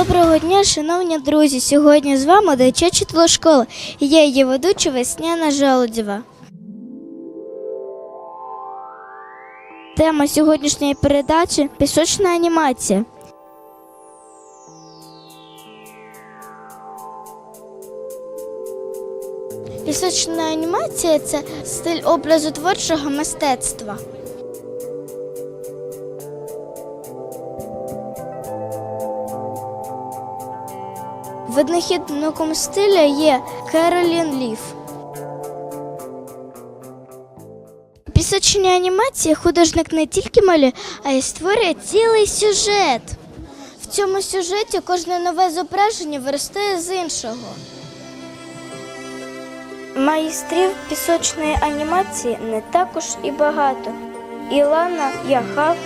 Доброго дня, шановні друзі! Сьогодні з вами дитяча телешкола. І я її ведуча Весняна Желудєва. Тема сьогоднішньої передачі пісочна анімація. Пісочна анімація це стиль образу творчого мистецтва. Винахідником стиля є Керолін Ліф. У пісочній анімації художник не тільки малює, а й створює цілий сюжет. В цьому сюжеті кожне нове зображення виростає з іншого. Майстрів пісочної анімації не також і багато. Ілана Яхав,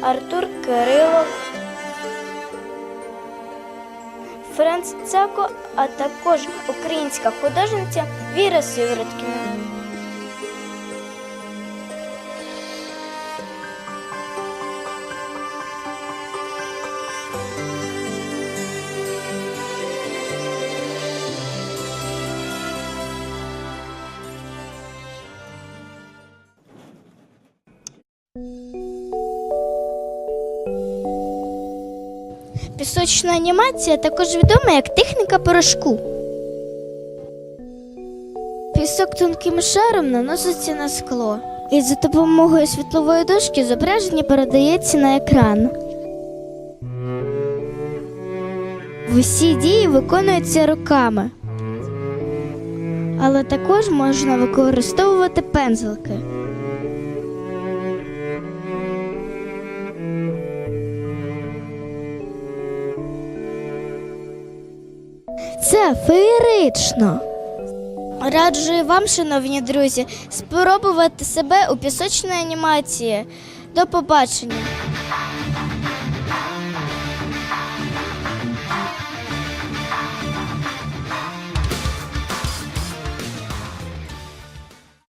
Артур Кирилов, Франц Цако, а також українська художниця Віра Сивороткіна. Пісочна анімація також відома як техніка порошку. Пісок тонким шаром наноситься на скло, і за допомогою світлової дошки зображення передається на екран. Усі дії виконуються руками, але також можна використовувати пензлики. Це феєрично. Раджу вам, шановні друзі, спробувати себе у пісочній анімації. До побачення!